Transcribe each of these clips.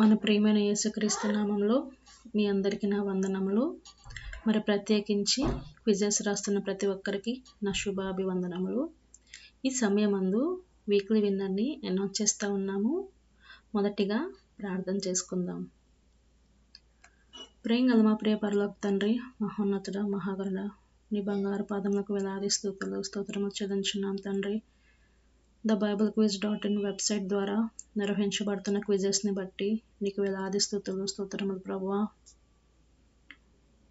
మన ప్రియమైన యేసుక్రీస్తు నామంలో మీ అందరికీ నా వందనములు. మరి ప్రత్యేకించి క్విజెస్ రాస్తున్న ప్రతి ఒక్కరికి నా శుభాభివందనములు. ఈ సమయమందు వీక్లీ విన్నర్ని అనౌన్స్ చేస్తూ ఉన్నాము. మొదటిగా ప్రార్థన చేసుకుందాం. ప్రేమ గల మా ప్రియ పరలోక తండ్రి మహోన్నతుడ మహాగరుడ నీ బంగారు పాదములకు వేలాది స్థూతులు స్తోత్రములు చెల్లించున్నాం తండ్రి. The Bible quiz dot in website ద్వారా నిర్వహించబడుతున్న క్విజెస్ని బట్టి నీకు వేలాది స్థుతులు స్తోత్రములు ప్రభువ.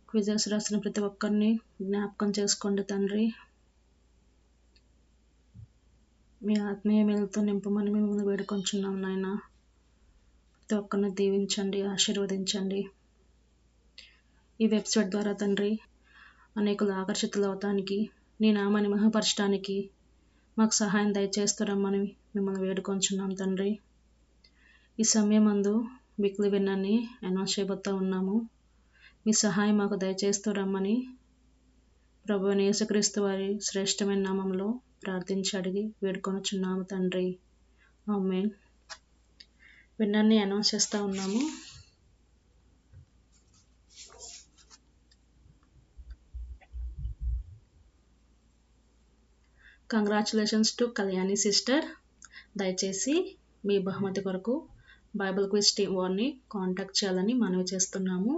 క్విజెస్ రాసిన ప్రతి ఒక్కరిని జ్ఞాపకం చేసుకోండి తండ్రి. మీ ఆత్మీయ మేలుతో నింపమని మిమ్మల్ని వేడుకొంచున్నాం నాయన. ప్రతి ఒక్కరిని దీవించండి ఆశీర్వదించండి. ఈ వెబ్సైట్ ద్వారా తండ్రి అనేకులు ఆకర్షితులు అవటానికి నీ నామాన్ని మహపరచడానికి మాకు సహాయం దయచేస్తారమ్మని మిమ్మల్ని వేడుకొంచున్నాం తండ్రి. ఈ సమయం అందు వీక్లీ విన్నర్ని అనౌన్స్ చేయబోతా ఉన్నాము. మీ సహాయం మాకు దయచేస్తూ రమ్మని? ప్రభు యేసుక్రీస్తు వారి శ్రేష్టమైన నామంలో ప్రార్థించి అడిగి వేడుకొనుచున్నాము తండ్రి. ఆమె విన్నర్ని అనౌన్స్ చేస్తూ ఉన్నాము. కంగ్రాచులేషన్స్ టు కళ్యాణి సిస్టర్ దయచేసి మీ బహుమతి కొరకు బైబిల్ క్విజ్ టీం వారిని కాంటాక్ట్ చేయాలని మనవి చేస్తున్నాము.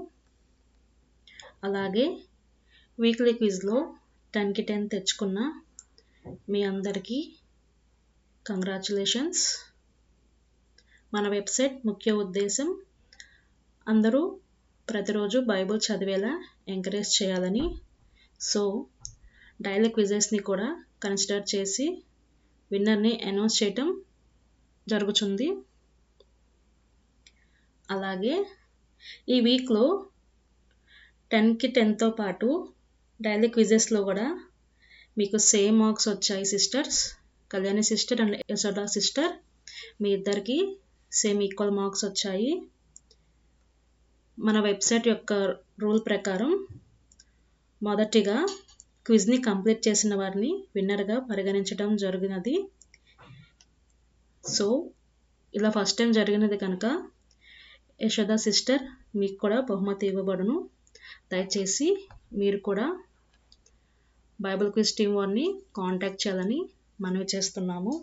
అలాగే వీక్లీ క్విజ్లో టెన్కి టెన్ తెచ్చుకున్న మీ అందరికీ కంగ్రాచులేషన్స్ మన వెబ్సైట్ ముఖ్య ఉద్దేశం అందరూ ప్రతిరోజు బైబుల్ చదివేలా ఎంకరేజ్ చేయాలని. సో డైలీ క్విజెస్ని కూడా కన్సిడర్ చేసి విన్నర్ని అనౌన్స్ చేయటం జరుగుతుంది. అలాగే ఈ వీక్లో టెన్కి టెన్తో పాటు డైలీ క్విజెస్లో కూడా మీకు సేమ్ మార్క్స్ వచ్చాయి sisters. Kalyani sister and Yashoda sister మీ ఇద్దరికి సేమ్ ఈక్వల్ మార్క్స్ వచ్చాయి. మన వెబ్సైట్ యొక్క రూల్ ప్రకారం మొదటిగా క్విజ్ని కంప్లీట్ చేసిన వారిని విన్నర్గా పరిగణించడం జరిగినది. సో ఇలా ఫస్ట్ టైం జరిగినది కనుక యశోద సిస్టర్ మీకు కూడా బహుమతి ఇవ్వబడును. దయచేసి మీరు కూడా బైబిల్ క్విజ్ టీం వారిని కాంటాక్ట్ చేయాలని మనవి చేస్తున్నాము.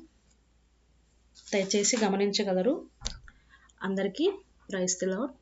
దయచేసి గమనించగలరు. అందరికీ ప్రైస్ ది లాడ్